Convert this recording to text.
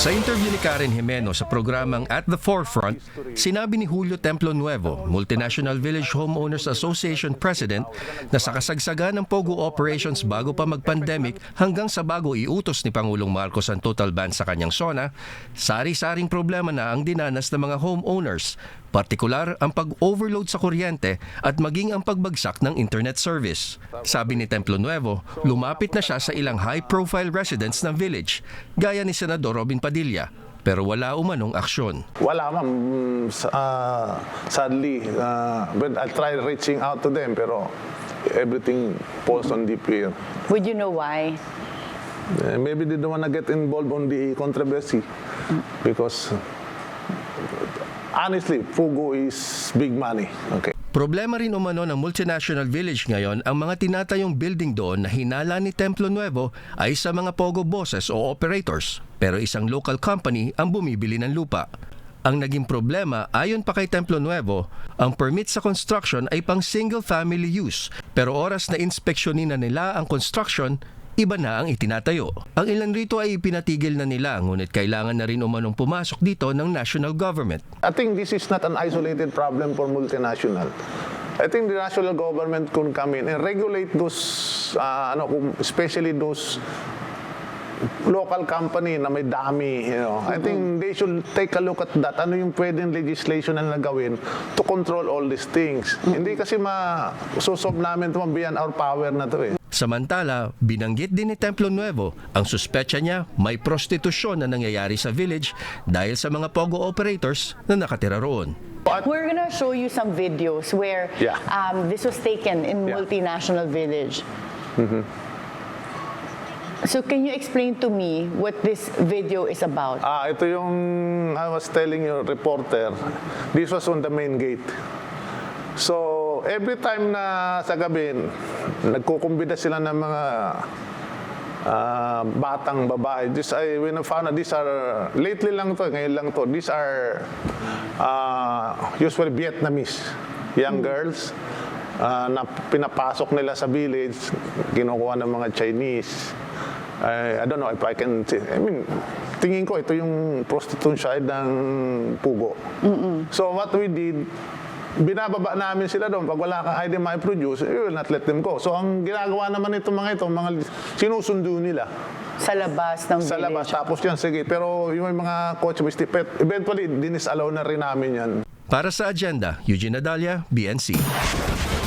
Sa interview ni Karen Jimeno sa programang At the Forefront, sinabi ni Julio Templo Nuevo, Multinational Village Homeowners Association President, na sa kasagsagan ng POGO operations bago pa mag-pandemic hanggang sa bago iutos ni Pangulong Marcos ang total ban sa kanyang zona, sari-saring problema na ang dinanas ng mga homeowners, partikular ang pag-overload sa kuryente at maging ang pagbagsak ng internet service. Sabi ni Templo Nuevo, lumapit na siya sa ilang high-profile residents ng village, gaya ni Senador Robin Padilla, pero wala umanong aksyon. Wala ma'am, ah, sadly, uh, but I tried reaching out to them pero everything falls on deep ear. Would you know why? Eh, maybe they don't wanna get involved on the controversy because honestly, Fugo is big money. Okay. Problema rin umano ng multinational village ngayon ang mga tinatayong building doon na hinala ni Templo Nuevo ay sa mga pogo bosses o operators pero isang local company ang bumibili ng lupa. Ang naging problema ayon pa kay Templo Nuevo, ang permit sa construction ay pang single family use pero oras na inspeksyonin na nila ang construction iba na ang itinatayo. Ang ilan rito ay ipinatigil na nila ngunit kailangan na rin umanong pumasok dito ng national government. I think this is not an isolated problem for multinational. I think the national government could come in and regulate those, uh, ano, especially those local company na may dami, you know. I think they should take a look at that. Ano yung pwedeng legislation na nagawin to control all these things. Hindi kasi ma-susob namin ito beyond our power na to eh. Samantala, binanggit din ni Templo Nuevo ang suspecha niya may prostitusyon na nangyayari sa village dahil sa mga pogo operators na nakatira roon. We're gonna show you some videos where Yeah. um, this was taken in Yeah. multinational village. So can you explain to me what this video is about? Ah, ito yung I was telling you, reporter. This was on the main gate. So, every time na sa gabi, nagkukumbida sila ng mga ah, batang babae. This I when I found out these are lately lang to, ngayon lang to. These are ah, usually Vietnamese young girls ah, na pinapasok nila sa village, kinukuha ng mga Chinese. I, I don't know if I can I mean, tingin ko ito yung prostitution side ng pugo. So what we did, binababa namin sila doon. Pag wala kang ID may produce, we will not let them go. So ang ginagawa naman itong mga ito, mga sinusundo nila Sa labas ng sa village. labas. Tapos yan, sige. Pero yung mga coach, eventually, dinisallow na rin namin yan. Para sa agenda, Eugene Adalia, BNC.